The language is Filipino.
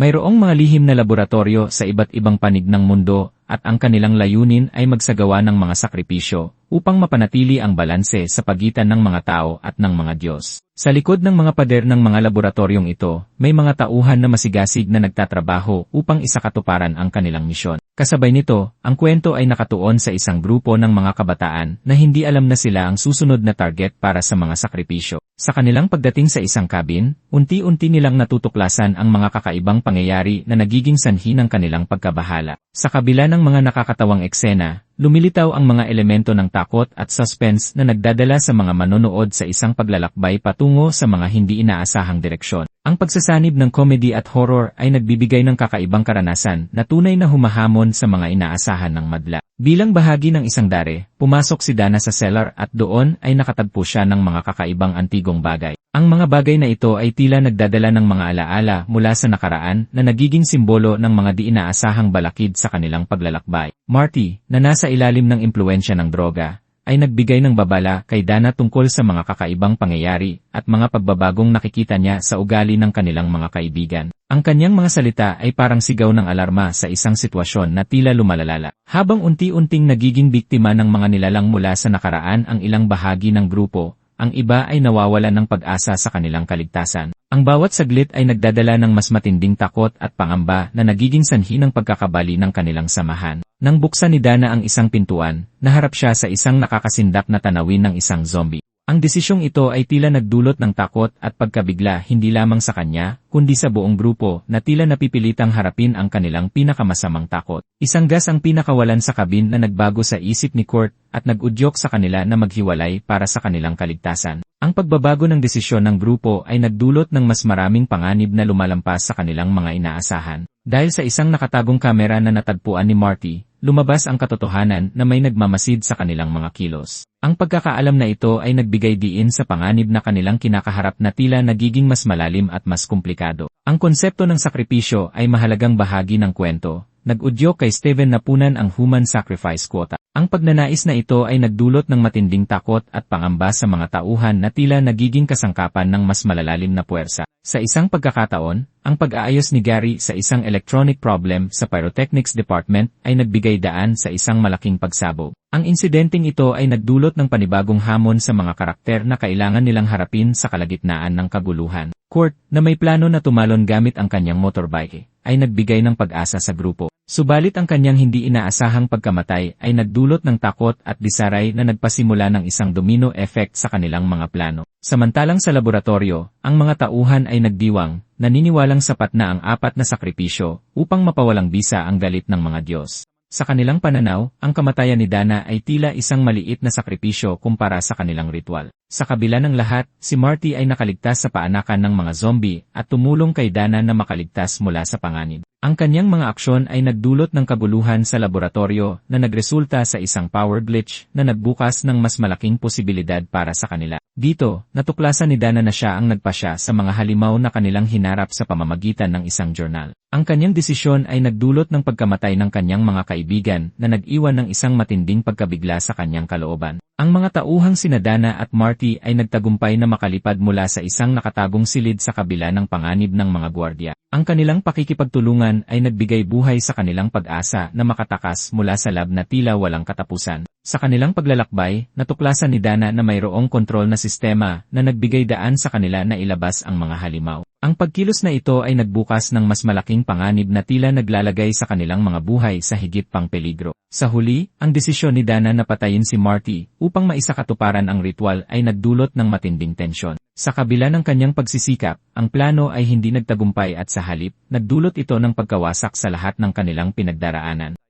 Mayroong mga lihim na laboratorio sa iba't ibang panig ng mundo at ang kanilang layunin ay magsagawa ng mga sakripisyo upang mapanatili ang balanse sa pagitan ng mga tao at ng mga Diyos. Sa likod ng mga pader ng mga laboratoryong ito, may mga tauhan na masigasig na nagtatrabaho upang isakatuparan ang kanilang misyon. Kasabay nito, ang kwento ay nakatuon sa isang grupo ng mga kabataan na hindi alam na sila ang susunod na target para sa mga sakripisyo. Sa kanilang pagdating sa isang kabin, unti-unti nilang natutuklasan ang mga kakaibang pangyayari na nagiging sanhi ng kanilang pagkabahala. Sa kabila ng mga nakakatawang eksena, lumilitaw ang mga elemento ng takot at suspense na nagdadala sa mga manonood sa isang paglalakbay patungo sa mga hindi inaasahang direksyon. Ang pagsasanib ng comedy at horror ay nagbibigay ng kakaibang karanasan na tunay na humahamon sa mga inaasahan ng madla. Bilang bahagi ng isang dare, pumasok si Dana sa cellar at doon ay nakatagpo siya ng mga kakaibang antigong bagay. Ang mga bagay na ito ay tila nagdadala ng mga alaala mula sa nakaraan na nagiging simbolo ng mga di inaasahang balakid sa kanilang paglalakbay. Marty, na nasa ilalim ng impluensya ng droga, ay nagbigay ng babala kay Dana tungkol sa mga kakaibang pangyayari at mga pagbabagong nakikita niya sa ugali ng kanilang mga kaibigan. Ang kanyang mga salita ay parang sigaw ng alarma sa isang sitwasyon na tila lumalalala. Habang unti-unting nagiging biktima ng mga nilalang mula sa nakaraan ang ilang bahagi ng grupo, ang iba ay nawawalan ng pag-asa sa kanilang kaligtasan. Ang bawat saglit ay nagdadala ng mas matinding takot at pangamba na nagiging sanhi ng pagkakabali ng kanilang samahan. Nang buksan ni Dana ang isang pintuan, naharap siya sa isang nakakasindak na tanawin ng isang zombie. Ang desisyong ito ay tila nagdulot ng takot at pagkabigla hindi lamang sa kanya, kundi sa buong grupo na tila napipilitang harapin ang kanilang pinakamasamang takot. Isang gas ang pinakawalan sa kabin na nagbago sa isip ni Kurt at nag-udyok sa kanila na maghiwalay para sa kanilang kaligtasan. Ang pagbabago ng desisyon ng grupo ay nagdulot ng mas maraming panganib na lumalampas sa kanilang mga inaasahan. Dahil sa isang nakatagong kamera na natagpuan ni Marty, lumabas ang katotohanan na may nagmamasid sa kanilang mga kilos. Ang pagkakaalam na ito ay nagbigay diin sa panganib na kanilang kinakaharap na tila nagiging mas malalim at mas komplikado. Ang konsepto ng sakripisyo ay mahalagang bahagi ng kwento. Nag-udyok kay Steven Napunan ang human sacrifice quota. Ang pagnanais na ito ay nagdulot ng matinding takot at pangamba sa mga tauhan na tila nagiging kasangkapan ng mas malalalim na puwersa. Sa isang pagkakataon, ang pag-aayos ni Gary sa isang electronic problem sa Pyrotechnics Department ay nagbigay daan sa isang malaking pagsabog. Ang insidenteng ito ay nagdulot ng panibagong hamon sa mga karakter na kailangan nilang harapin sa kalagitnaan ng kaguluhan. Kurt, na may plano na tumalon gamit ang kanyang motorbike, ay nagbigay ng pag-asa sa grupo. Subalit ang kanyang hindi inaasahang pagkamatay ay nagdulot ng takot at disaray na nagpasimula ng isang domino effect sa kanilang mga plano. Samantalang sa laboratorio, ang mga tauhan ay nagdiwang, naniniwalang sapat na ang apat na sakripisyo upang mapawalang bisa ang galit ng mga Diyos. Sa kanilang pananaw, ang kamatayan ni Dana ay tila isang maliit na sakripisyo kumpara sa kanilang ritual. Sa kabila ng lahat, si Marty ay nakaligtas sa paanakan ng mga zombie at tumulong kay Dana na makaligtas mula sa panganib. Ang kanyang mga aksyon ay nagdulot ng kaguluhan sa laboratorio na nagresulta sa isang power glitch na nagbukas ng mas malaking posibilidad para sa kanila. Dito, natuklasan ni Dana na siya ang nagpasya sa mga halimaw na kanilang hinarap sa pamamagitan ng isang journal. Ang kanyang desisyon ay nagdulot ng pagkamatay ng kanyang mga kaibigan na nag-iwan ng isang matinding pagkabigla sa kanyang kalooban. Ang mga tauhang sina Dana at Marty ay nagtagumpay na makalipad mula sa isang nakatagong silid sa kabila ng panganib ng mga gwardiya. Ang kanilang pakikipagtulungan ay nagbigay buhay sa kanilang pag-asa na makatakas mula sa lab na tila walang katapusan. Sa kanilang paglalakbay, natuklasan ni Dana na mayroong kontrol na sistema na nagbigay daan sa kanila na ilabas ang mga halimaw. Ang pagkilos na ito ay nagbukas ng mas malaking panganib na tila naglalagay sa kanilang mga buhay sa higit pang peligro. Sa huli, ang desisyon ni Dana na patayin si Marty upang maisakatuparan ang ritual ay nagdulot ng matinding tensyon. Sa kabila ng kanyang pagsisikap, ang plano ay hindi nagtagumpay at sa halip, nagdulot ito ng pagkawasak sa lahat ng kanilang pinagdaraanan.